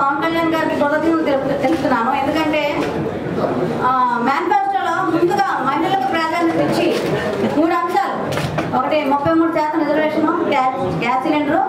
పవన్ కళ్యాణ్ గారికి కృతజ్ఞతలు తెలుపుతున్నాను ఎందుకంటే మేనిఫెస్టోలో ముందుగా మహిళలకు ప్రాధాన్యత ఇచ్చి మూడు అంశాలు. ఒకటి ముప్పై మూడు శాతం reservation gas cylinder.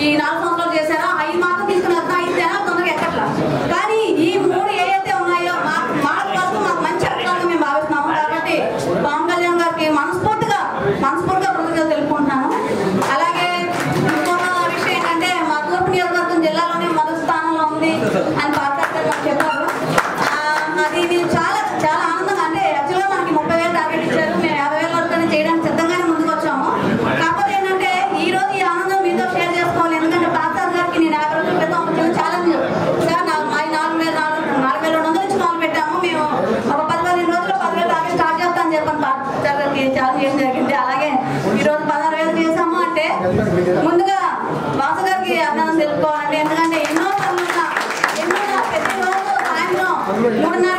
E na అని చెప్పని పాఠశాలకి చాలా ఏం జరిగింది. అలాగే ఈరోజు పదహారు వేలు చేశాము అంటే ముందుగా వాసు గారికి అర్థం తెలుపుకోవాలంటే ఎందుకంటే ఎన్నో ఎన్నో ప్రతిరోజు సాయంత్రం మూడున్నర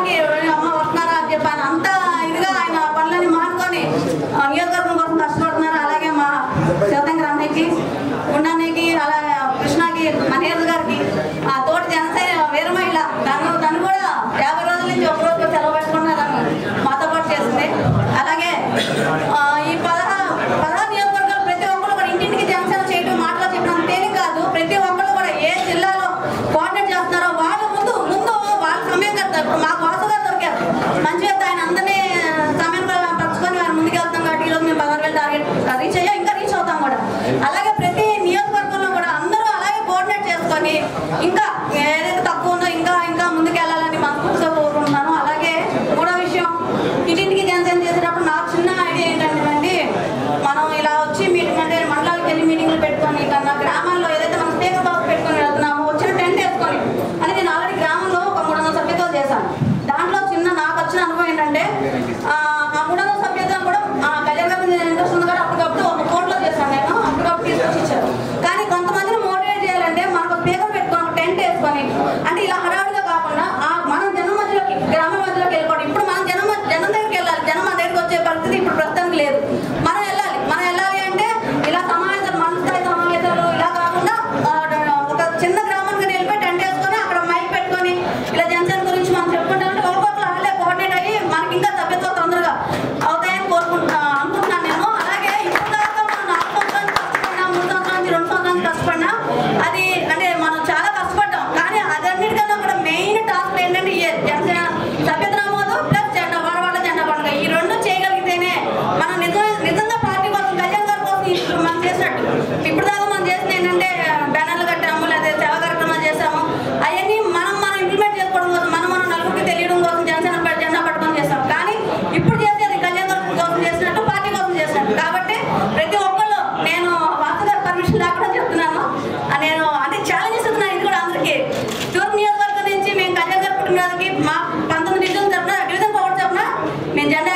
మాకు వాసు గారితో మంచిగా ఆయన అందరినీ Me?